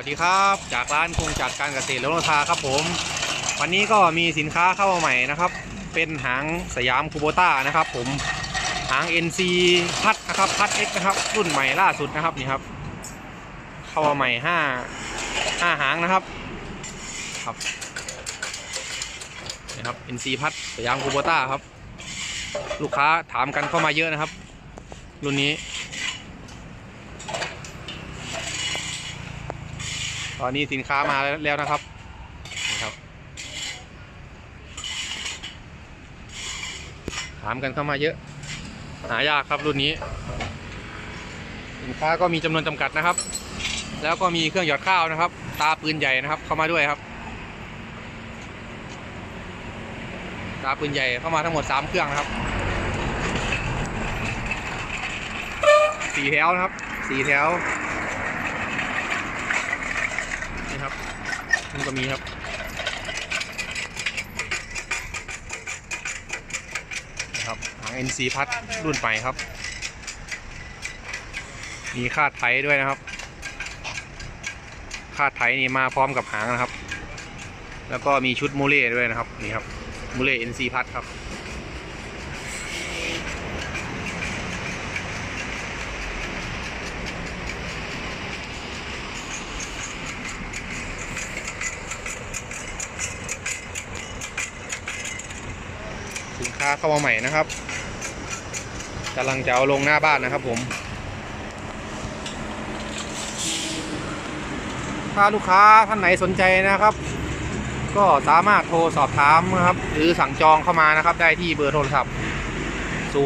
วัสดีครับ จากร้านคงจัดการเกษตรและราคาครับผม วันนี้ก็มีสินค้าเข้ามาใหม่นะครับ เป็นหางสยามคูโบต้านะครับ ผมหาง NC พัดนะครับพัด X นะครับ รุ่นใหม่ล่าสุดนะครับนี่ครับ เข้ามาใหม่5 5หางนะครับครับนี่ครับ NC พัดสยามคูโบต้าครับ ลูกค้าถามกันเข้ามาเยอะนะครับ รุ่นนี้ ตอนนี้สินค้ามาแล้วนะครับนี่ครับ ถามกันเข้ามาเยอะ หายากครับรุ่นนี้ สินค้าก็มีจำนวนจำกัดนะครับ แล้วก็มีเครื่องหยอดข้าวนะครับ ตาปืนใหญ่นะครับ เข้ามาด้วยครับ ตาปืนใหญ่เข้ามาทั้งหมด 3 เครื่องนะครับสี่แถวนะครับสี่แถว นี่ครับ มันก็มีครับ นะครับหาง NC พัดรุ่นใหม่ครับ มีคาดไถด้วยนะครับคาดไถนี่มาพร้อมกับหางนะครับ แล้วก็มีชุดมูเล่ด้วยนะครับ นี่ครับมูเล่ NC พัดครับ สินค้าเข้ามาใหม่นะครับกำลังจะเอาลงหน้าบ้านนะครับผม ถ้าลูกค้าท่านไหนสนใจนะครับ ก็สามารถโทรสอบถามนะครับ หรือสั่งจองเข้ามานะครับ ได้ที่เบอร์โทรศัพท์ 0627545665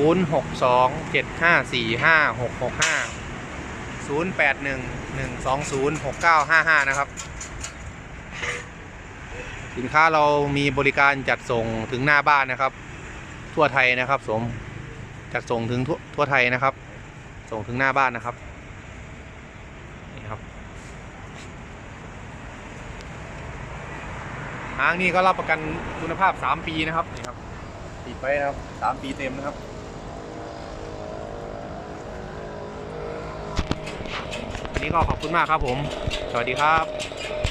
0811206955 นะครับ สินค้าเรามีบริการจัดส่งถึงหน้าบ้านนะครับ ทั่วไทยนะครับสมจัดส่งถึงทั่วทั่วไทยนะครับ ส่งถึงหน้าบ้านนะครับนี่ครับหางนี่ก็รับประกันคุณภาพ 3 ปีนะครับนี่ครับติดไว้นะครับ 3 ปีเต็มนะครับวันนี้ก็ขอบคุณมากครับผม สวัสดีครับ